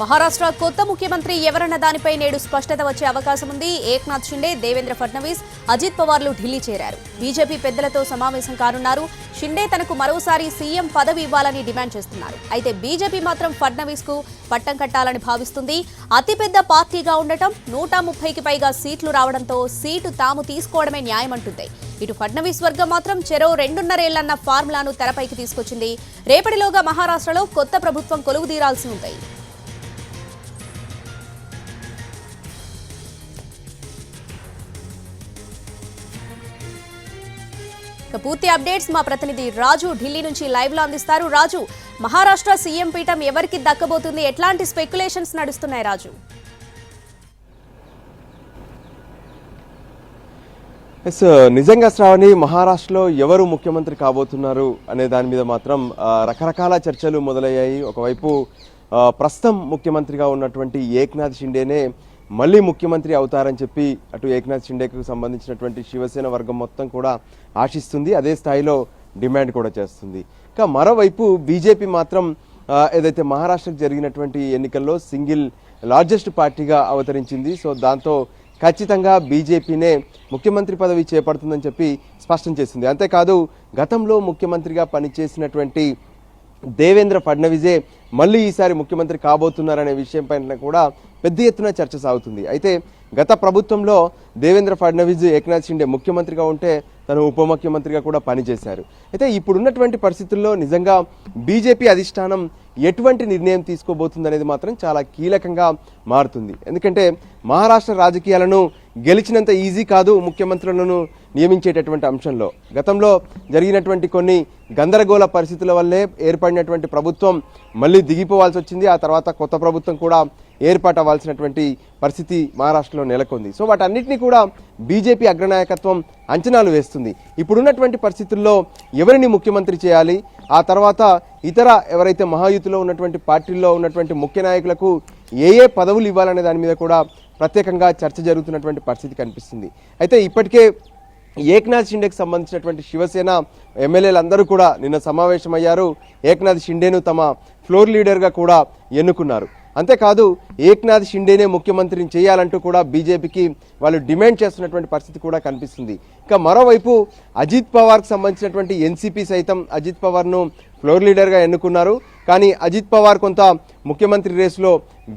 మహారాష్ట్ర కొత్త ముఖ్యమంత్రి ఎవరన్న దానిపై నేడు స్పష్టత వచ్చే అవకాశం ఉంది. ఏక్నాథ్ షిండే దేవేంద్ర ఫడ్నవీస్ అజిత్ పవార్లు ఢిల్లీ చేరారు. బీజేపీ పెద్దలతో సమావేశం కానున్నారు. షిండే తనకు మరోసారి సీఎం పదవి ఇవ్వాలని డిమాండ్ చేస్తున్నారు. అయితే బీజేపీ మాత్రం ఫడ్నవీస్కు పట్టం కట్టాలని భావిస్తుంది. అతిపెద్ద పార్టీగా ఉండటం నూట ముప్పైకి పైగా సీట్లు రావడంతో సీటు తాము తీసుకోవడమే న్యాయమంటుంది ఇటు ఫడ్నవీస్ వర్గం మాత్రం చెరో రెండున్నరేళ్ళన్న ఫార్ములాను తెరపైకి తీసుకొచ్చింది. రేపటిలోగా మహారాష్ట్రలో కొత్త ప్రభుత్వం కొలువు తీరాల్సి పూర్తి అప్డేట్స్ మా ప్రతినిధి రాజు ఢిల్లీ నుంచి లైవ్లో అందిస్తారు. రాజు మహారాష్ట్ర సీఎం పీఠం ఎవరికి దక్కబోతుంది? ఎట్లాంటి స్పెక్యులేషన్స్ నడుస్తున్నాయి రాజు? ఎస్ నిజంగా శ్రావణి మహారాష్ట్రలో ఎవరు ముఖ్యమంత్రి కాబోతున్నారు అనే దాని మీద మాత్రం రకరకాల చర్చలు మొదలయ్యాయి. ఒకవైపు ప్రస్తుతం ముఖ్యమంత్రిగా ఉన్నటువంటి ఏక్నాథ్ షిండేనే మళ్ళీ ముఖ్యమంత్రి అవుతారని చెప్పి అటు ఏక్నాథ్ షిండేకు సంబంధించినటువంటి శివసేన వర్గం మొత్తం కూడా ఆశిస్తుంది. అదే స్థాయిలో డిమాండ్ కూడా చేస్తుంది. ఇంకా మరోవైపు బీజేపీ మాత్రం ఏదైతే మహారాష్ట్రకు జరిగినటువంటి ఎన్నికల్లో సింగిల్ లార్జెస్ట్ పార్టీగా అవతరించింది. సో దాంతో ఖచ్చితంగా బీజేపీనే ముఖ్యమంత్రి పదవి చేపడుతుందని చెప్పి స్పష్టం చేసింది. అంతేకాదు గతంలో ముఖ్యమంత్రిగా పనిచేసినటువంటి దేవేంద్ర ఫడ్నవీసే మళ్ళీ ఈసారి ముఖ్యమంత్రి కాబోతున్నారనే విషయం పైన కూడా పెద్ద ఎత్తున చర్చ సాగుతుంది. అయితే గత ప్రభుత్వంలో దేవేంద్ర ఫడ్నవీస్ ఏక్నాథ్ షిండే ముఖ్యమంత్రిగా ఉంటే తను ఉప ముఖ్యమంత్రిగా కూడా పనిచేశారు. అయితే ఇప్పుడున్నటువంటి పరిస్థితుల్లో నిజంగా బీజేపీ అధిష్టానం ఎటువంటి నిర్ణయం తీసుకోబోతుంది అనేది మాత్రం చాలా కీలకంగా మారుతుంది. ఎందుకంటే మహారాష్ట్ర రాజకీయాలను గెలిచినంత ఈజీ కాదు ముఖ్యమంత్రులను నియమించేటటువంటి అంశంలో. గతంలో జరిగినటువంటి కొన్ని గందరగోళ పరిస్థితుల వల్లే ఏర్పడినటువంటి ప్రభుత్వం మళ్ళీ దిగిపోవాల్సి వచ్చింది. ఆ తర్వాత కొత్త ప్రభుత్వం కూడా ఏర్పాటు అవ్వాల్సినటువంటి పరిస్థితి మహారాష్ట్రలో నెలకొంది. సో వాటన్నిటినీ కూడా బీజేపీ అగ్రనాయకత్వం అంచనాలు వేస్తుంది. ఇప్పుడున్నటువంటి పరిస్థితుల్లో ఎవరిని ముఖ్యమంత్రి చేయాలి? ఆ తర్వాత ఇతర ఎవరైతే మహాయుతిలో ఉన్నటువంటి పార్టీల్లో ఉన్నటువంటి ముఖ్య నాయకులకు ఏ ఏ పదవులు ఇవ్వాలనే దాని మీద కూడా ప్రత్యేకంగా చర్చ జరుగుతున్నటువంటి పరిస్థితి కనిపిస్తుంది. అయితే ఇప్పటికే ఏక్నాథ్ షిండేకి సంబంధించినటువంటి శివసేన ఎమ్మెల్యేలందరూ కూడా నిన్న సమావేశమయ్యారు. ఏక్నాథ్ షిండేను తమ ఫ్లోర్ లీడర్గా కూడా ఎన్నుకున్నారు. అంతేకాదు ఏక్నాథ్ షిండేనే ముఖ్యమంత్రిని చేయాలంటూ కూడా బీజేపీకి వాళ్ళు డిమాండ్ చేస్తున్నటువంటి పరిస్థితి కూడా కనిపిస్తుంది. ఇక మరోవైపు అజిత్ పవార్కి సంబంధించినటువంటి ఎన్సీపీ సైతం అజిత్ పవార్ను ఫ్లోర్ లీడర్గా ఎన్నుకున్నారు. కానీ అజిత్ పవార్ కొంత ముఖ్యమంత్రి రేసులో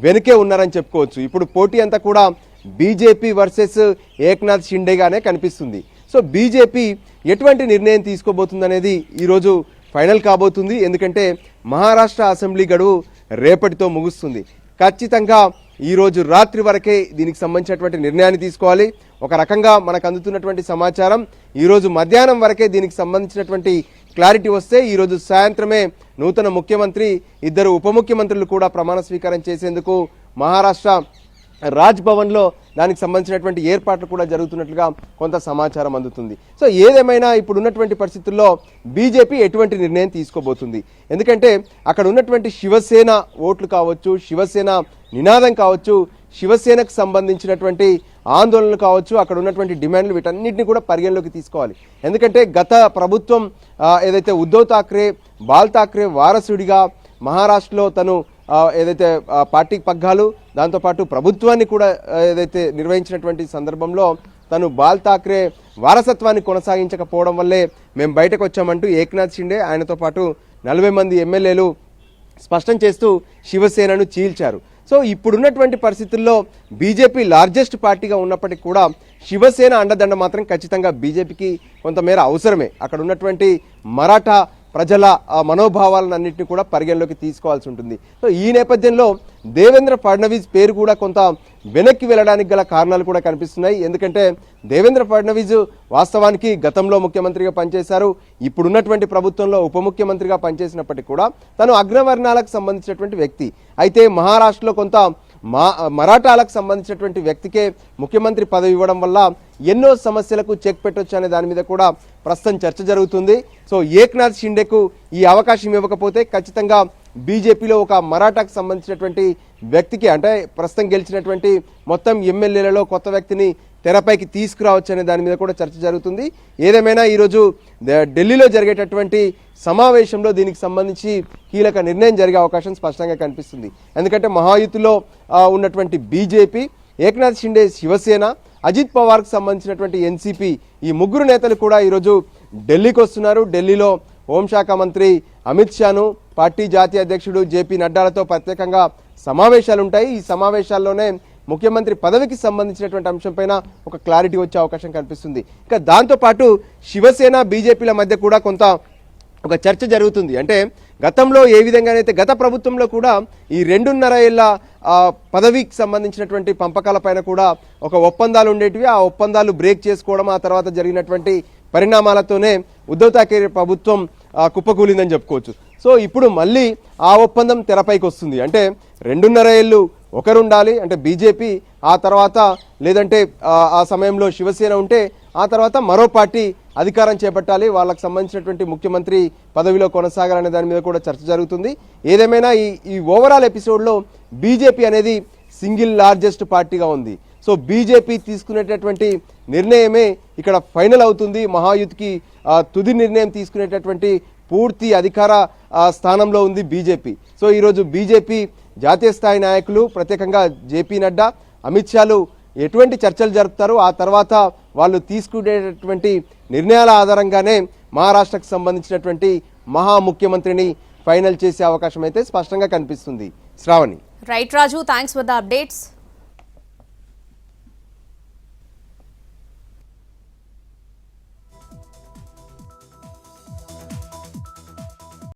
వెనుకే ఉన్నారని చెప్పుకోవచ్చు. ఇప్పుడు పోటీ అంతా కూడా బీజేపీ వర్సెస్ ఏక్నాథ్ షిండేగానే కనిపిస్తుంది. సో బీజేపీ ఎటువంటి నిర్ణయం తీసుకోబోతుందనేది ఈరోజు ఫైనల్ కాబోతుంది. ఎందుకంటే మహారాష్ట్ర అసెంబ్లీ గడువు రేపటితో ముగుస్తుంది. ఖచ్చితంగా ఈరోజు రాత్రి వరకే దీనికి సంబంధించినటువంటి నిర్ణయాన్ని తీసుకోవాలి. ఒక రకంగా మనకు అందుతున్నటువంటి సమాచారం ఈరోజు మధ్యాహ్నం వరకే దీనికి సంబంధించినటువంటి క్లారిటీ వస్తే ఈరోజు సాయంత్రమే నూతన ముఖ్యమంత్రి ఇద్దరు ఉప ముఖ్యమంత్రులు కూడా ప్రమాణ స్వీకారం చేసేందుకు మహారాష్ట్ర రాజ్ భవన్లో దానికి సంబంధించినటువంటి ఏర్పాట్లు కూడా జరుగుతున్నట్లుగా కొంత సమాచారం అందుతుంది. సో ఏదేమైనా ఇప్పుడు ఉన్నటువంటి పరిస్థితుల్లో బీజేపీ ఎటువంటి నిర్ణయం తీసుకోబోతుంది? ఎందుకంటే అక్కడ ఉన్నటువంటి శివసేన ఓట్లు కావచ్చు శివసేన నినాదం కావచ్చు శివసేనకు సంబంధించినటువంటి ఆందోళనలు కావచ్చు అక్కడ ఉన్నటువంటి డిమాండ్లు వీటన్నిటిని కూడా పరిగణలోకి తీసుకోవాలి. ఎందుకంటే గత ప్రభుత్వం ఏదైతే ఉద్ధవ్ ఠాక్రే బాల్ ఠాక్రే వారసుడిగా మహారాష్ట్రలో తను ఏదైతే పార్టీ పగ్గాలు దాంతోపాటు ప్రభుత్వాన్ని కూడా ఏదైతే నిర్వహించినటువంటి సందర్భంలో తను బాల్ ఠాక్రే వారసత్వాన్ని కొనసాగించకపోవడం వల్లే మేము బయటకు వచ్చామంటూ ఏక్నాథ్ షిండే ఆయనతో పాటు నలభై మంది ఎమ్మెల్యేలు స్పష్టం చేస్తూ శివసేనను చీల్చారు. సో ఇప్పుడున్నటువంటి పరిస్థితుల్లో బీజేపీ లార్జెస్ట్ పార్టీగా ఉన్నప్పటికీ కూడా శివసేన అండదండ మాత్రం ఖచ్చితంగా బీజేపీకి కొంతమేర అవసరమే. అక్కడ ఉన్నటువంటి మరాఠా ప్రజల ఆ, మనోభావాలను అన్నింటినీ కూడా పరిగణలోకి తీసుకోవాల్సి ఉంటుంది. సో ఈ నేపథ్యంలో దేవేంద్ర ఫడ్నవీస్ పేరు కూడా కొంత వెనక్కి వెళ్ళడానికి గల కారణాలు కూడా కనిపిస్తున్నాయి. ఎందుకంటే దేవేంద్ర ఫడ్నవీస్ వాస్తవానికి గతంలో ముఖ్యమంత్రిగా పనిచేశారు. ఇప్పుడున్నటువంటి ప్రభుత్వంలో ఉప ముఖ్యమంత్రిగా పనిచేసినప్పటికీ కూడా తను అగ్రవర్ణాలకు సంబంధించినటువంటి వ్యక్తి. అయితే మహారాష్ట్రలో కొంత మా మరాఠాలకు సంబంధించినటువంటి వ్యక్తికే ముఖ్యమంత్రి పదవి ఇవ్వడం వల్ల ఎన్నో సమస్యలకు చెక్ పెట్టొచ్చు అనే దాని మీద కూడా ప్రస్తుతం చర్చ జరుగుతుంది. సో ఏక్నాథ్ షిండేకు ఈ అవకాశం ఇవ్వకపోతే ఖచ్చితంగా బీజేపీలో ఒక మరాఠాకు సంబంధించినటువంటి వ్యక్తికి అంటే ప్రస్తుతం గెలిచినటువంటి మొత్తం ఎమ్మెల్యేలలో కొత్త వ్యక్తిని తెరపైకి తీసుకురావచ్చు అనే దాని మీద కూడా చర్చ జరుగుతుంది. ఏదేమైనా ఈరోజు ద- ఢిల్లీలో జరిగేటటువంటి సమావేశంలో దీనికి సంబంధించి కీలక నిర్ణయం జరిగే అవకాశం స్పష్టంగా కనిపిస్తుంది. ఎందుకంటే మహాయుతిలో ఉన్నటువంటి బీజేపీ ఏక్నాథ్ షిండే శివసేన అజిత్ పవార్కు సంబంధించినటువంటి ఎన్సీపీ ఈ ముగ్గురు నేతలు కూడా ఈరోజు ఢిల్లీకి వస్తున్నారు. ఢిల్లీలో హోంశాఖ మంత్రి అమిత్ షాను పార్టీ జాతీయ అధ్యక్షుడు జేపీ నడ్డాలతో ప్రత్యేకంగా సమావేశాలు ఉంటాయి ఈ సమావేశాల్లోనే ముఖ్యమంత్రి పదవికి సంబంధించినటువంటి అంశంపైన ఒక క్లారిటీ వచ్చే అవకాశం కనిపిస్తుంది. ఇక దాంతోపాటు శివసేన బీజేపీల మధ్య కూడా కొంత ఒక చర్చ జరుగుతుంది. అంటే గతంలో ఏ విధంగానైతే గత ప్రభుత్వంలో కూడా ఈ రెండున్నర ఏళ్ళ పదవికి సంబంధించినటువంటి పంపకాల పైన కూడా ఒక ఒప్పందాలు ఉండేటివి. ఆ ఒప్పందాలు బ్రేక్ చేసుకోవడం ఆ తర్వాత జరిగినటువంటి పరిణామాలతోనే ఉద్ధవ్ ఠాకరే ప్రభుత్వం కుప్పకూలిందని చెప్పుకోవచ్చు. సో ఇప్పుడు మళ్ళీ ఆ ఒప్పందం తెరపైకి వస్తుంది. అంటే రెండున్నర ఏళ్ళు ఒకరుండాలి అంటే బీజేపీ ఆ తర్వాత లేదంటే ఆ సమయంలో శివసేన ఉంటే ఆ తర్వాత మరో పార్టీ అధికారం చేపట్టాలి. వాళ్ళకు సంబంధించినటువంటి ముఖ్యమంత్రి పదవిలో కొనసాగాలనే దాని మీద కూడా చర్చ జరుగుతుంది. ఏదేమైనా ఈ ఈ ఓవరాల్ ఎపిసోడ్లో బీజేపీ అనేది సింగిల్ లార్జెస్ట్ పార్టీగా ఉంది. సో బీజేపీ తీసుకునేటటువంటి నిర్ణయమే ఇక్కడ ఫైనల్ అవుతుంది. మహాయుద్ధకి తుది నిర్ణయం తీసుకునేటటువంటి పూర్తి అధికార స్థానంలో ఉంది బీజేపీ. సో ఈరోజు బీజేపీ జాతీయ స్థాయి నాయకులు ప్రత్యేకంగా జేపీ నడ్డా అమిత్ షాలు ఎటువంటి చర్చలు జరుపుతారు ఆ తర్వాత వాళ్ళు తీసుకునేటటువంటి నిర్ణయాల ఆధారంగానే మహారాష్ట్రకు సంబంధించినటువంటి మహా ముఖ్యమంత్రిని ఫైనల్ చేసే అవకాశం అయితే స్పష్టంగా కనిపిస్తుంది. Shravani. Right Raju thanks for the updates